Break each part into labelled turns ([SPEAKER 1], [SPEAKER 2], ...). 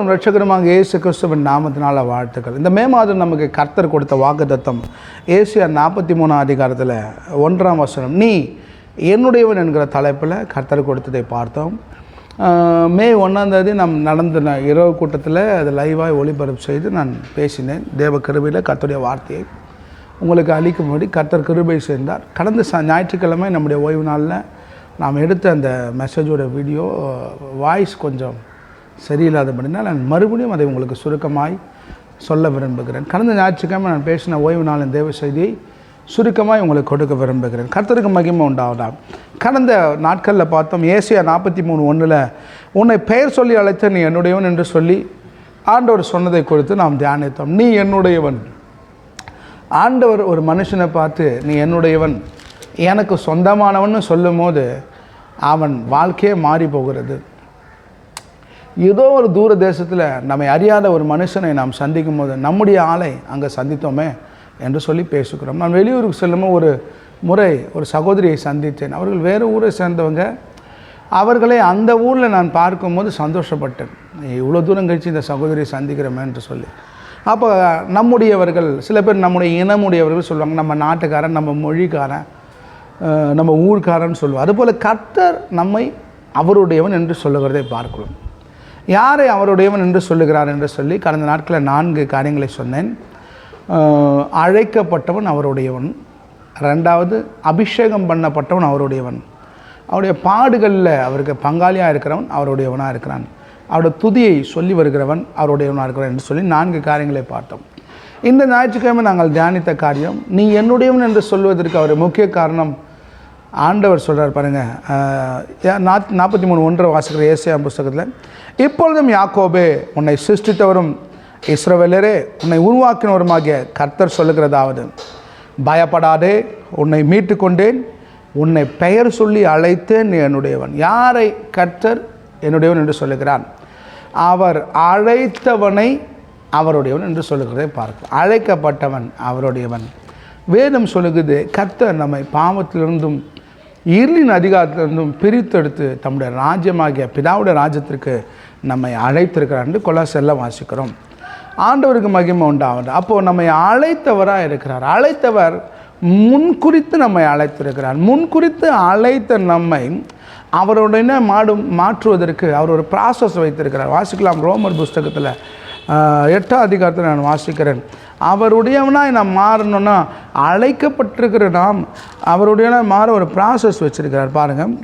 [SPEAKER 1] ஆண்டவரும் ரட்சகருமாக இயேசு கிறிஸ்துவின் நாமத்தினால வாழ்த்துக்கள். இந்த மே மாதம் நமக்கு கர்த்தர் கொடுத்த வாக்குத்தத்தம் ஏசியா நாற்பத்தி மூணாம் அதிகாரத்தில் ஒன்றாம் வசனம். நீ என்னுடையவன் என்கிற தலைப்பில் கர்த்தர் கொடுத்ததை பார்த்தோம். மே ஒன்றாந்தேதி நம் நாம் நடந்த இரவு கூட்டத்தில் அது லைவாக ஒளிபரப்பு செய்து நான் பேசினேன். தேவ கிருபையில் கர்த்தருடைய வார்த்தையை உங்களுக்கு அளிக்கும்படி கர்த்தர் கிருபை செய்தார். கடந்த ச ஞாயிற்றுக்கிழமை நம்முடைய ஓய்வு நாளில் நாம் எடுத்த அந்த மெசேஜோட வீடியோ வாய்ஸ் கொஞ்சம் சரியில்லாதபடினால் நான் மறுபடியும் அதை உங்களுக்கு சுருக்கமாய் சொல்ல விரும்புகிறேன். கடந்த ஞாயிற்றுக்கிழமை நான் பேசின ஓய்வு நாளின் தேவ செய்தியை சுருக்கமாக உங்களுக்கு கொடுக்க விரும்புகிறேன். கர்த்தருக்கு மகிமை உண்டாவதாம் கடந்த நாட்களில் பார்த்தோம் ஏசியா நாற்பத்தி மூணு ஒன்றில் உன்னை பெயர் சொல்லி அழைத்த நீ என்னுடையவன் என்று சொல்லி ஆண்டவர் சொன்னதை குறித்து நாம் தியானித்தோம். நீ என்னுடையவன். ஆண்டவர் ஒரு மனுஷனை பார்த்து நீ என்னுடையவன். எனக்கு சொந்தமானவன்னு சொல்லும்போது அவன் வாழ்க்கையே மாறி போகிறது. ஏதோ ஒரு தூர தேசத்தில் நம்மை அறியாத ஒரு மனுஷனை நாம் சந்திக்கும் போது நம்முடைய ஆளை அங்கே சந்தித்தோமே என்று சொல்லி பேசுகிறோம் நான் வெளியூருக்கு செல்லும்போது ஒரு முறை ஒரு சகோதரியை சந்தித்தேன். அவர்கள் வேறு ஊரை சேர்ந்தவங்க. அவர்களை அந்த ஊரில் நான் பார்க்கும்போது சந்தோஷப்பட்டேன். இவ்வளோ தூரம் கழித்து இந்த சகோதரியை சந்திக்கிறோமே என்று சொல்லி. அப்போ நம்முடையவர்கள் சில பேர் நம்முடைய இனமுடையவர்கள் சொல்லுவாங்க நம்ம நாட்டுக்காரன் நம்ம மொழிக்காரன் நம்ம ஊர்க்காரன் சொல்லுவோம் அதுபோல் கர்த்தர் நம்மை அவருடையவன் என்று சொல்லுகிறதை பார்க்கிறோம். யாரை அவருடையவன் என்று சொல்லுகிறார் என்று சொல்லி கடந்த நாட்களில் நான்கு காரியங்களை சொன்னேன். அழைக்கப்பட்டவன் அவருடையவன். ரெண்டாவது அபிஷேகம் பண்ணப்பட்டவன் அவருடையவன். அவருடைய பாடுகளில் அவருக்கு பங்காளியாக இருக்கிறவன் அவருடையவனாக இருக்கிறான். அவருடைய துதியை சொல்லி வருகிறவன் அவருடையவனாக இருக்கிறான் என்று சொல்லி நான்கு காரியங்களை பார்த்தோம். இந்த ஞாயிற்றுக்கிழமை நாங்கள் தியானித்த காரியம் நீ என்னுடையவன் என்று சொல்வதற்கு அவர் முக்கிய காரணம் ஆண்டவர் சொல்கிறார் பாருங்கள் நாற்பத்தி மூணு ஒன்றை வாசிக்கிற ஏசியா புஸ்தகத்தில் இப்பொழுதும் யாக்கோபே உன்னை சிருஷ்டித்தவரும் இஸ்ரவேலரே உன்னை உருவாக்கினவருமாகிய கர்த்தர் சொல்லுகிறதாவது பயப்படாதே உன்னை மீட்டு கொண்டேன் உன்னை பெயர் சொல்லி அழைத்தேன் நீ என்னுடையவன். யாரை கர்த்தர் என்னுடையவன் என்று சொல்லுகிறான் அவர் அழைத்தவனை அவருடையவன் என்று சொல்லுகிறதை பார்க்க அழைக்கப்பட்டவன் அவருடையவன். வேதம் சொல்லுகிறது கர்த்தர் நம்மை பாவத்திலிருந்தும் இருளின் அதிகாரத்திலிருந்தும் பிரித்தெடுத்து தம்முடைய ராஜ்யமாகிய பிதாவுடைய ராஜ்யத்திற்கு நம்மை அழைத்திருக்கிறார் என்று கொலாசெல்ல வாசிக்கிறோம். ஆண்டவருக்கு மகிமை உண்டாவது அப்போது நம்மை அழைத்தவராக இருக்கிறார். அழைத்தவர் முன்குறித்து நம்மை அழைத்திருக்கிறார். முன்குறித்து அழைத்த நம்மை அவருடைய மாடும் மாற்றுவதற்கு அவர் ஒரு ப்ராசஸ் வைத்திருக்கிறார். வாசிக்கலாம் ரோமர் புஸ்தகத்தில் எட்டாம் அதிகாரத்தில் நான் வாசிக்கிறேன். அவருடையவனாய் நாம் மாறணும்னா அழைக்கப்பட்டிருக்கிற நாம் அவருடையவனாய் மாற ஒரு ப்ராசஸ் வச்சுருக்கிறார். பாருங்கள்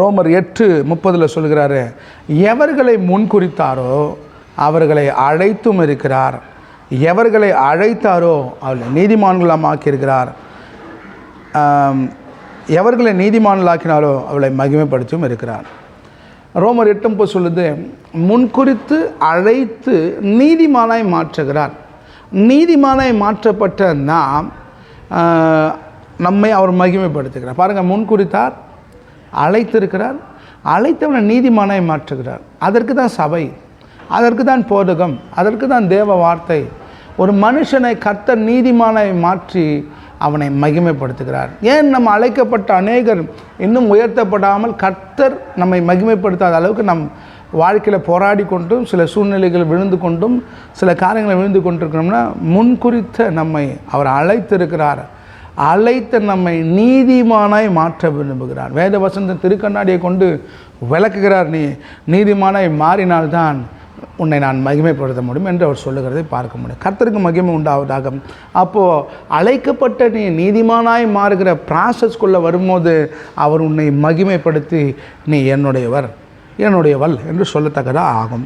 [SPEAKER 1] ரோமர் எட்டு முப்பதில் சொல்கிறாரு எவர்களை முன்குறித்தாரோ அவர்களை அழைத்தும் இருக்கிறார். எவர்களை அழைத்தாரோ அவர்களை நீதிமான்களாம் ஆக்கியிருக்கிறார் எவர்களை நீதிமான்களாக்கினாரோ அவளை மகிமைப்படுத்தியும் இருக்கிறார். ரோமர் எட்டும் சொல்லுது முன்குறித்து அழைத்து நீதிமானாய் மாற்றுகிறார். நீதிமானாய் மாற்றப்பட்ட நாம் நம்மை அவர் மகிமைப்படுத்துகிறார். பாருங்கள் முன்குறித்தார் அழைத்திருக்கிறார். அழைத்தவனை நீதிமானாய் மாற்றுகிறார். அதற்கு தான் சபை அதற்கு தான் போதகம் அதற்கு தான் தேவ வார்த்தை. ஒரு மனுஷனை கர்த்தர் நீதிமானாய் மாற்றி அவனை மகிமைப்படுத்துகிறார். ஏன் நம்ம அழைக்கப்பட்ட அநேகர் இன்னும் உயர்த்தப்படாமல் கர்த்தர் நம்மை மகிமைப்படுத்தாத அளவுக்கு நம் வாழ்க்கையில் போராடி கொண்டும் சில சூழ்நிலைகள் விழுந்து கொண்டும் சில காரியங்களை விழுந்து கொண்டிருக்கணும்னா முன்குறித்த நம்மை அவர் அழைத்திருக்கிறார். அழைத்த நம்மை நீதிமானாய் மாற்ற விரும்புகிறார். வேத வசந்த திருக்கண்ணாடியை கொண்டு விளக்குகிறார் நீ நீதிமானாய் மாறினால்தான் உன்னை நான் மகிமைப்படுத்த முடியும் என்று அவர் சொல்லுகிறதை பார்க்க முடியும். கர்த்தருக்கு மகிமை உண்டாவதாக. அப்போது அழைக்கப்பட்ட நீ நீதிமானாய் மாறுகிற ப்ராசஸ்க்குள்ளே வரும்போது அவர் உன்னை மகிமைப்படுத்தி நீ என்னுடையவர். என்னுடையவள் என்று சொல்லத்தக்கதாக ஆகும்.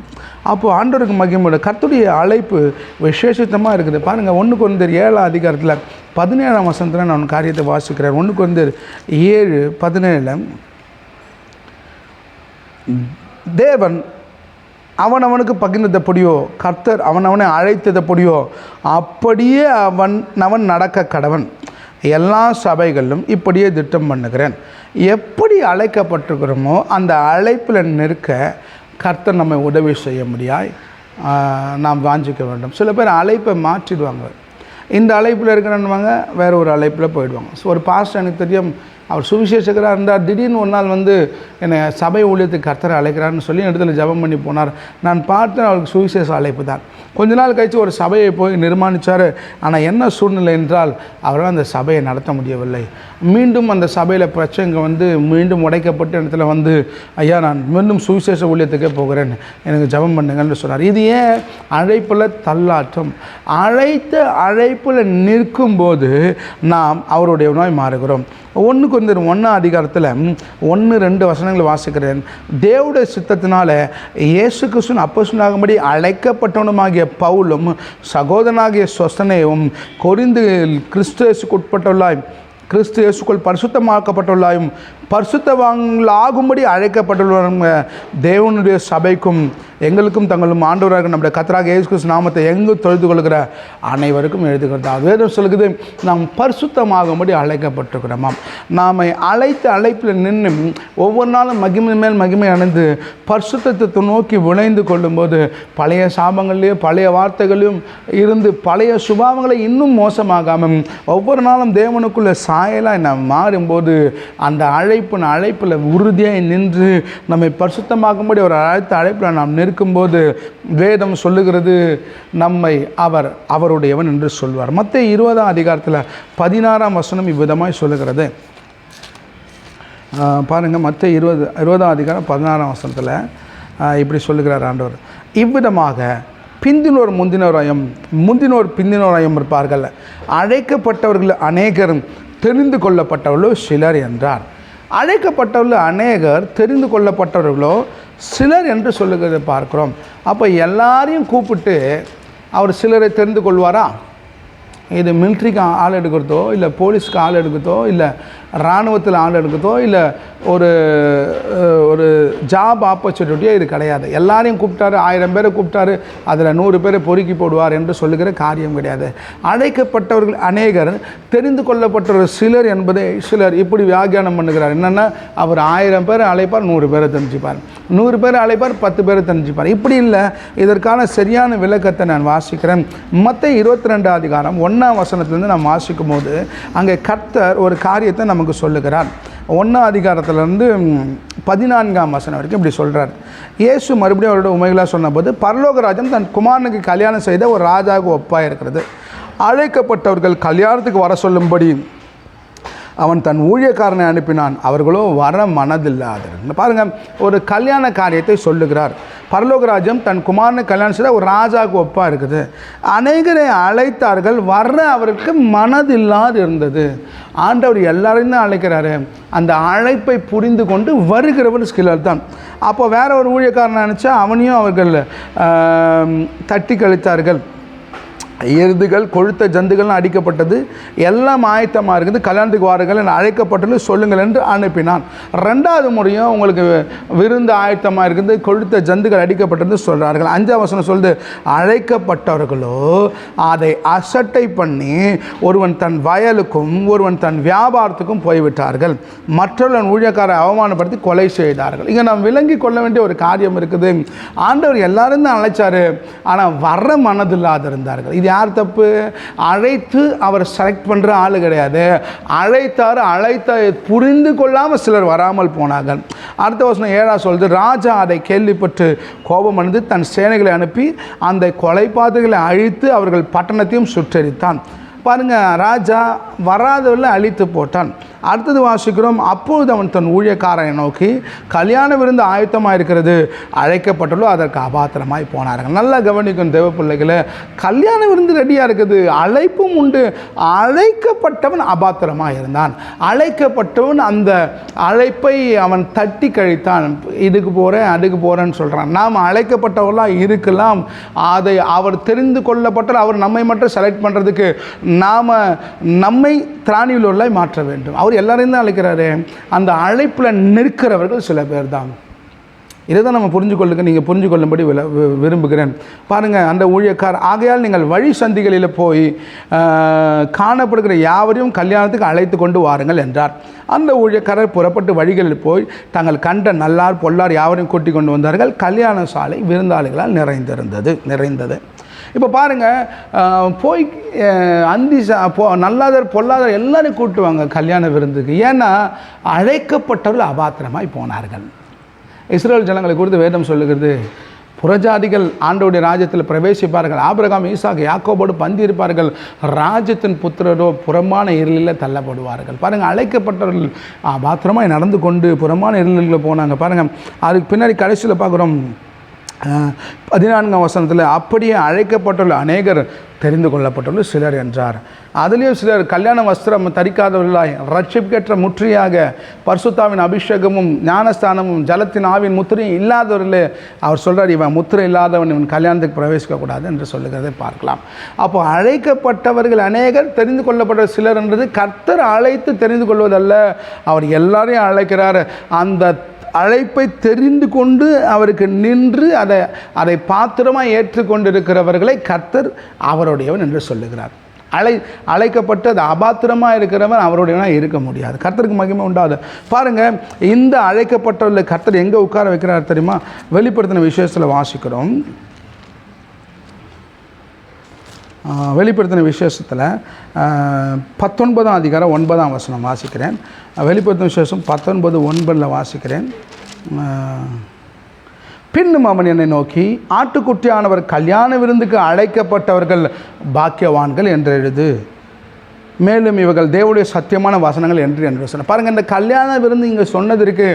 [SPEAKER 1] அப்போது ஆண்டவருக்கு மகிமையோட கத்துடைய அழைப்பு விசேஷித்தமாக இருக்குது. பாருங்கள் ஒன்று கொண்டர் ஏழாம் அதிகாரத்தில் பதினேழாம் வசனத்தில் நான் காரியத்தை வாசிக்கிறேன். ஒன்று கொண்டர் ஏழு பதினேழில் தேவன் அவன் அவனுக்கு பகிர்ந்ததப்படியோ கர்த்தர் அவனவனை அழைத்ததை அழைத்ததப்படியோ அப்படியே அவன் அவன் நடக்க கடவன். எல்லா சபைகளிலும் இப்படியே திட்டம் பண்ணுகிறேன். எப்படி அழைக்கப்பட்டிருக்கிறோமோ அந்த அழைப்பில் நிற்க கர்த்தர் நம்மை உதவி செய்ய முடியாய் நாம் வாஞ்சிக்க வேண்டும். சில பேர் அழைப்பை மாற்றிடுவாங்க. இந்த அழைப்பில் இருக்கிறவங்க வேறு ஒரு அழைப்பில் போயிடுவாங்க. ஸோ ஒரு பாஸ்ட் எனக்கு தெரியும் அவர் சுவிசேஷகராக இருந்தார். திடீர்னு ஒரு நாள் வந்து என்னை சபை ஊழியத்துக்கு கர்த்தரை அழைக்கிறான்னு சொல்லி இடத்துல ஜெபம் பண்ணி போனார். நான் பார்த்தேன் அவருக்கு சுவிசேஷ அழைப்பு தான். கொஞ்ச நாள் கழித்து ஒரு சபையை போய் நிர்மாணித்தார் ஆனால் என்ன சூழ்நிலை என்றால் அவரால் அந்த சபையை நடத்த முடியவில்லை. மீண்டும் அந்த சபையில் பிரச்சனை வந்து மீண்டும் உடைக்கப்பட்ட இடத்துல வந்து ஐயா நான் மீண்டும் சுவிசேஷ ஊழியத்துக்கே போகிறேன். எனக்கு ஜெபம் பண்ணுங்கன்னு சொன்னார். இது ஏன்? அழைப்பில் தள்ளாட்டம். அழைத்த அழைப்பில் நிற்கும்போது நாம் அவருடைய நோய் மாறுகிறோம். ஒன்று கொஞ்சம் ஒன்றாம் அதிகாரத்தில் ஒன்று ரெண்டு வசனங்களை வாசிக்கிறேன். தேவடைய சித்தத்தினால இயேசு கிருஷ்ணன் அப்போஸ்தலனாகும்படி அழைக்கப்பட்டவனுமாகிய பவுலும் சகோதரனாகிய சொசனையும் கொரிந்து கிறிஸ்து இயேசுக்கு உட்பட்டுள்ளாய் கிறிஸ்து இயேசுக்குள் பரிசுத்தமாக்கப்பட்டுள்ளாயும் பரிசுத்தவாங்களாகும்படி அழைக்கப்பட்டுள்ள தேவனுடைய சபைக்கும் எங்களுக்கும் தங்களும் ஆண்டவராக நம்முடைய கத்தராக இயேசு நாமத்தை எங்கு தொழுது கொள்கிற அனைவருக்கும் எழுதுகிறது. வேதம் சொல்லுகிறது நாம் பரிசுத்தமாகும்படி அழைக்கப்பட்டிருக்கிறோமாம் நாம் அழைத்த அழைப்பில் நின்று ஒவ்வொரு நாளும் மகிமை மேல் மகிமை அடைந்து பரிசுத்தத்தை நோக்கி விளைந்து கொள்ளும்போது பழைய சாபங்கள்லேயும் பழைய வார்த்தைகளையும் இருந்து பழைய சுபாவங்களை இன்னும் மோசமாகாமல் ஒவ்வொரு நாளும் தேவனுக்குள்ள சாயலாக நாம் மாறும்போது அந்த அழை அழைப்பின் அழைப்பில் உறுதியாக நின்று நம்மை பரிசுத்தமாக்கும்படி ஒரு அழைத்த அழைப்பில் நாம் நிற்கும்போது வேதம் சொல்லுகிறது நம்மை அவர் அவருடையவன் என்று சொல்வார். மற்ற இருபதாம் அதிகாரத்தில் பதினாறாம் வசனம் இவ்விதமாய் சொல்லுகிறது. ஆஹ் பாருங்க மற்ற இருபது இருபதாம் அதிகாரம் பதினாறாம் வசனத்தில் இப்படி சொல்லுகிறார் ஆண்டவர். இவ்விதமாக பிந்தினோர் முந்தினோராயம் முந்தினோர் பிந்தினோராயம் இருப்பார்கள். அழைக்கப்பட்டவர்கள் அநேகரும் தெரிந்து கொள்ளப்பட்டவர்களோ சிலர் என்றார். அழைக்கப்பட்டவர்கள் அநேகர் தெரிந்து கொள்ளப்பட்டவர்களோ சிலர் என்று சொல்லுகிறதை பார்க்கிறோம். அப்போ எல்லாரையும் கூப்பிட்டு அவர் சிலரை தெரிந்து கொள்வாரா? இது மிலிட்ரிக்கு ஆள் எடுக்கிறதோ இல்லை போலீஸ்க்கு ஆள் எடுக்கிறதோ இல்லை இராணுவத்தில் ஆண்டு எடுக்கிறதோ இல்லை ஒரு ஒரு ஜாப் ஆப்பர்ச்சுனிட்டியோ இது கிடையாது. எல்லாரையும் கூப்பிட்டாரு ஆயிரம் பேரை கூப்பிட்டாரு அதில் நூறு பேரை பொறுக்கி போடுவார் என்று சொல்லுகிற காரியம் கிடையாது. அழைக்கப்பட்டவர்கள் அநேகர் தெரிந்து கொள்ளப்பட்டவர் சிலர் என்பதை சிலர் இப்படி வியாகியானம் பண்ணுகிறார். என்னென்னா அவர் ஆயிரம் பேர் அழைப்பார் நூறு பேரை தெரிஞ்சுப்பார். நூறு பேர் அழைப்பார் பத்து பேரை தெரிஞ்சுப்பார். இப்படி இல்லை இதற்கான சரியான விளக்கத்தை நான் வாசிக்கிறேன். மற்ற இருபத்தி ரெண்டு அதிகாரம் ஒன்றாம் வசனத்திலேருந்து நான் வாசிக்கும் போது அங்கே கர்த்தர் ஒரு காரியத்தை நம்ம நமக்கு சொல்லுகிறார். ஒன்றாம் அதிகாரத்திலேருந்து பதினான்காம் வசனம் வரைக்கும் இப்படி சொல்கிறார் இயேசு மறுபடியும் அவரோட உமைகளாக சொன்னபோது பரலோகராஜன் தன் குமாரனுக்கு கல்யாணம் செய்த ஒரு ராஜாவுக்கு ஒப்பாக இருக்கிறது அழைக்கப்பட்டவர்கள் கல்யாணத்துக்கு வர சொல்லும்படி அவன் தன் ஊழியக்காரனை அனுப்பினான். அவர்களோ வர மனதில்லாதவர்கள் பாருங்க ஒரு கல்யாண காரியத்தை சொல்லுகிறார். பரலோகராஜம் தன் குமாரனை கல்யாணம் செய்த ஒரு ராஜாவுக்கு ஒப்பாக இருக்குது. அநேகரை அழைத்தார்கள் வர அவருக்கு மனதில்லாது இருந்தது. ஆண்டவர் எல்லாரையும் தான் அழைக்கிறாரு. அந்த அழைப்பை புரிந்து கொண்டு வருகிறவர் ஸ்கில்லர் தான். அப்போ வேற ஒரு ஊழியக்காரனை நினச்சா அவனையும் அவர்கள் தட்டி கழித்தார்கள். எருதுகள் கொழுத்த ஜந்துகள்னு அடிக்கப்பட்டது. எல்லாம் ஆயத்தமாக இருக்குது. கல்யாணத்துக்கு வாருங்கள் என அழைக்கப்பட்டது சொல்லுங்கள் என்று அனுப்பினான். ரெண்டாவது முறையும் உங்களுக்கு விருந்து ஆயத்தமாக இருக்குது. கொழுத்த ஜந்துகள் அடிக்கப்பட்டது சொல்கிறார்கள் அஞ்சாம் வசனம் சொல்லுது அழைக்கப்பட்டவர்களோ அதை அசட்டை பண்ணி ஒருவன் தன் வயலுக்கும் ஒருவன் தன் வியாபாரத்துக்கும் போய்விட்டார்கள். மற்றவன் ஊழியக்காரை அவமானப்படுத்தி கொலை செய்தார்கள். இங்கே நாம் விளங்கி கொள்ள வேண்டிய ஒரு காரியம் இருக்குது. ஆண்டவர் எல்லாரும் தான் அழைச்சார். ஆனால் வர மனதில்லாது இருந்தார்கள் இது யார் தப்பு? அழைத்து அவர் செலக்ட் பண்ணுற ஆள் கிடையாது. அழைத்தார் அழைத்த புரிந்து கொள்ளாமல் சிலர் வராமல் போனார்கள். அடுத்த வசனம் ஏழா சொல்லுது ராஜா அதை கேள்விப்பட்டு கோபம் அடைந்து தன் சேனைகளை அனுப்பி அந்த கொலைபாதைகளை அழித்து அவர்கள் பட்டணத்தையும் சுற்றறித்தான் பாருங்க ராஜா வராதவர்கள் அழித்து போட்டான். அடுத்தது வாசிக்கிறோம் அப்பொழுது அவன் தன் ஊழியக்காரனை நோக்கி கல்யாண விருந்து ஆயத்தமாக இருக்கிறது அழைக்கப்பட்டுள்ளோ அதற்கு அபாத்திரமாய் போனார்கள். நல்லா கவனிக்கும் தேவ பிள்ளைகளை. கல்யாண விருந்து ரெடியாக இருக்குது அழைப்பும் உண்டு. அழைக்கப்பட்டவன் அபாத்திரமாக இருந்தான் அழைக்கப்பட்டவன் அந்த அழைப்பை அவன் தட்டி கழித்தான். இதுக்கு போகிறேன் அதுக்கு போகிறேன்னு சொல்கிறான் நாம் அழைக்கப்பட்டவர்களாக இருக்கலாம். அதை அவர் தெரிந்து கொள்ளப்பட்டால் அவர் நம்மை மட்டும் செலக்ட் பண்ணுறதுக்கு நாம் நம்மை திராணியில் மாற்ற வேண்டும். அவர் எல்லாரையும் தான் அழைக்கிறாரு. அந்த அழைப்பில் நிற்கிறவர்கள் சில பேர் தான் இதை தான் நம்ம புரிஞ்சு கொள்ளுங்க நீங்கள் புரிஞ்சு கொள்ளும்படி வி- விரும்புகிறேன். பாருங்கள் அந்த ஊழியக்கார் ஆகையால் நீங்கள் வழி சந்திகளில் போய் காணப்படுகிற யாவரையும் கல்யாணத்துக்கு அழைத்து கொண்டு வாருங்கள் என்றார். அந்த ஊழியக்காரர் புறப்பட்டு வழிகளில் போய் தாங்கள் கண்ட நல்லார் பொல்லார் யாவரையும் கூட்டி கொண்டு வந்தார்கள். கல்யாண சாலை விருந்தாளிகளால் நிறைந்திருந்தது நிறைந்தது. இப்போ பாருங்கள் போய் அந்தி போ நல்லாதர் பொல்லாதர் எல்லாரையும் கூட்டுவாங்க கல்யாண விருந்துக்கு. ஏன்னா அழைக்கப்பட்டவர்கள் அபாத்திரமாய் போனார்கள். இஸ்ரேல் ஜனங்களை குறித்து வேதம் சொல்லுகிறது புறஜாதிகள் ஆண்டோடைய ராஜ்யத்தில் பிரவேசிப்பார்கள் ஆபிரகாம் ஈசாக் யாக்கோபோடு பந்தி இருப்பார்கள் ராஜ்யத்தின் புத்திரரோ புறமான இருளில் தள்ளப்படுவார்கள். பாருங்கள் அழைக்கப்பட்டவர்கள் பாத்திரமாய் நடந்து கொண்டு புறமான இருளில் போனாங்க. பாருங்கள் அதுக்கு பின்னாடி கடைசியில் பார்க்குறோம் பதினான்காம் வசனத்தில் அப்படியே அழைக்கப்பட்டுள்ள அநேகர் தெரிந்து கொள்ளப்பட்டுள்ள சிலர் என்றார். அதுலேயும் சிலர் கல்யாண வஸ்திரம் தரிக்காதவர்களாய் ரட்சிப்பேற்ற முற்றியாக பர்சுத்தாவின் அபிஷேகமும் ஞானஸ்தானமும் ஜலத்தின் ஆவின் முத்திரையும் இல்லாதவர்களே அவர் சொல்கிறார் இவன் முத்திரை இல்லாதவன் இவன் கல்யாணத்துக்கு பிரவேசிக்கக்கூடாது என்று சொல்லுகிறதை பார்க்கலாம். அப்போ அழைக்கப்பட்டவர்கள் அநேகர் தெரிந்து கொள்ளப்பட்ட சிலர் என்றது கர்த்தர் அழைத்து தெரிந்து கொள்வதல்ல. அவர் எல்லாரையும் அழைக்கிறார். அந்த அழைப்பை தெரிந்து கொண்டு அவருக்கு நின்று அதை அதை பாத்திரமாக ஏற்றுக்கொண்டிருக்கிறவர்களை கர்த்தர் அவருடையவன் என்று சொல்லுகிறார். அழை அழைக்கப்பட்டு அது அபாத்திரமாக இருக்கிறவன் அவருடையவனாக இருக்க முடியாது. கர்த்தருக்கு மகிமை உண்டாது. பாருங்கள் இந்த அழைக்கப்பட்டவர்களை கர்த்தர் எங்கே உட்கார வைக்கிறார் தெரியுமா? வெளிப்படுத்தின விஷயத்தில் வாசிக்கிறோம். வெளிப்படுத்தின விசேஷத்தில் பத்தொன்பதாம் அதிகாரம் ஒன்பதாம் வசனம் வாசிக்கிறேன். வெளிப்படுத்தின விசேஷம் பத்தொன்பது ஒன்பதில் வாசிக்கிறேன். பின்னும் அவன் என்னை நோக்கி ஆட்டுக்குட்டியானவர் கல்யாண விருந்துக்கு அழைக்கப்பட்டவர்கள் பாக்கியவான்கள் என்று எழுது. மேலும் இவர்கள் தேவனுடைய சத்தியமான வசனங்கள் என்று என்று சொன்ன. பாருங்கள் இந்த கல்யாண விருந்து இங்கே சொன்னதற்கு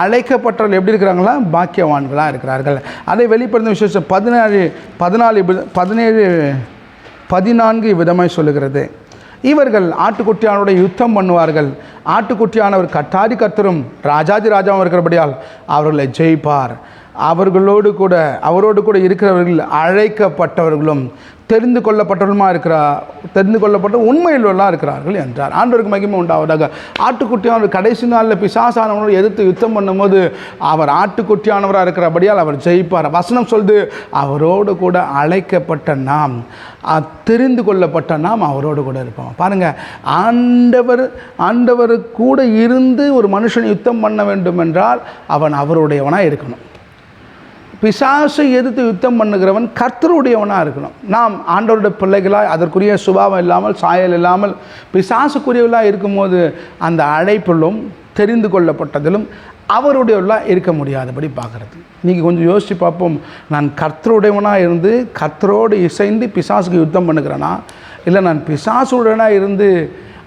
[SPEAKER 1] அழைக்கப்பட்டவர்கள் எப்படி இருக்கிறாங்களா? பாக்கியவான்களாக இருக்கிறார்கள். அதை வெளிப்படுத்தும் விசேஷம் பதினாறு பதினாலு பதினேழு பதினான்கு விதமாய் சொல்லுகிறது. இவர்கள் ஆட்டுக்குட்டியானோட யுத்தம் பண்ணுவார்கள். ஆட்டுக்குட்டியானவர் கட்டாரி கர்த்தரும் ராஜாதி ராஜாவும் இருக்கிறபடியால் அவர்களை ஜெயிப்பார். அவர்களோடு கூட அவரோடு கூட இருக்கிறவர்கள் அழைக்கப்பட்டவர்களும் தெரிந்து கொள்ளப்பட்டவர்களுமா இருக்கிறா தெரிந்து கொள்ளப்பட்ட உண்மையிலெல்லாம் இருக்கிறார்கள் என்றார். ஆண்டவருக்கு மகிமை உண்டாவதாக. ஆட்டுக்குட்டியானவர் கடைசி நாளில் பிசாசானவனோடு எதிர்த்து யுத்தம் பண்ணும்போது அவர் ஆட்டுக்குட்டியானவராக இருக்கிறபடியால் அவர் ஜெயிப்பார். வசனம் சொல்லுது அவரோடு கூட அழைக்கப்பட்ட நாம் தெரிந்து கொள்ளப்பட்ட நாம் அவரோடு கூட இருப்போம். பாருங்கள் ஆண்டவர் ஆண்டவர் கூட இருந்து ஒரு மனுஷன் யுத்தம் பண்ண வேண்டும் என்றால் அவன் அவருடையவனாக இருக்கணும். பிசாசை எதிர்த்து யுத்தம் பண்ணுகிறவன் கர்த்தருடையவனாக இருக்கணும். நாம் ஆண்டவருடைய பிள்ளைகளாக அதற்குரிய சுபாவம் இல்லாமல் சாயல் இல்லாமல் பிசாசுக்குரியவர்களாக இருக்கும்போது அந்த அழைப்பிலும் தெரிந்து கொள்ளப்பட்டதிலும் அவருடையவர்களாக இருக்க முடியாதபடி பார்க்குறது. நீங்கள் கொஞ்சம் யோசித்து பார்ப்போம். நான் கர்த்தருடையவனாக இருந்து கர்த்தரோடு இசைந்து பிசாசுக்கு யுத்தம் பண்ணுகிறேனா? இல்லை நான் பிசாசுடனாக இருந்து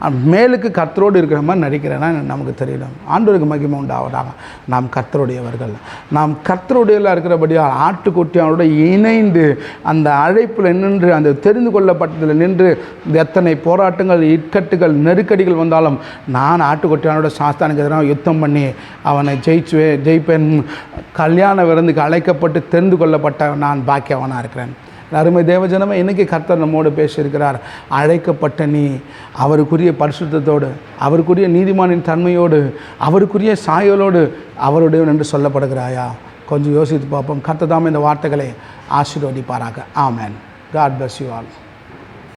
[SPEAKER 1] மேலுக்கு கர்த்தரோடு இருக்கிற மாதிரி நடிக்கிறேன்னா நமக்கு தெரியல. ஆண்டோருக்கு மகிமை உண்டாவதாக. நாம் கர்த்தருடையவர்கள். நாம் கர்த்தருடையவர்களாக இருக்கிறபடியால் ஆட்டுக்குட்டியானோட இணைந்து அந்த அழைப்பில் நின்று அந்த தெரிந்து கொள்ளப்பட்டதில் நின்று எத்தனை போராட்டங்கள் இக்கட்டுகள் நெருக்கடிகள் வந்தாலும் நான் ஆட்டுக்குட்டியானோட சாஸ்தானுக்கு எதிராக யுத்தம் பண்ணி அவனை ஜெயிச்சுவே ஜெயிப்பேன். கல்யாண விருந்துக்கு அழைக்கப்பட்டு தெரிந்து கொள்ளப்பட்ட நான் பாக்கியவனாக இருக்கிறேன். அருமை தேவஜனமே இன்றைக்கி கர்த்தர் நம்மோடு பேசியிருக்கிறார். அழைக்கப்பட்ட நீ அவருக்குரிய பரிசுத்தத்தோடு அவருக்குரிய நீதிமானின் தன்மையோடு அவருக்குரிய சாயலோடு அவருடைய என்று சொல்லப்படுகிறாயா? கொஞ்சம் யோசித்து பார்ப்போம். கர்த்தர் தாமே இந்த வார்த்தைகளை ஆசீர்வதிப்பாராக. ஆமேன். God bless you all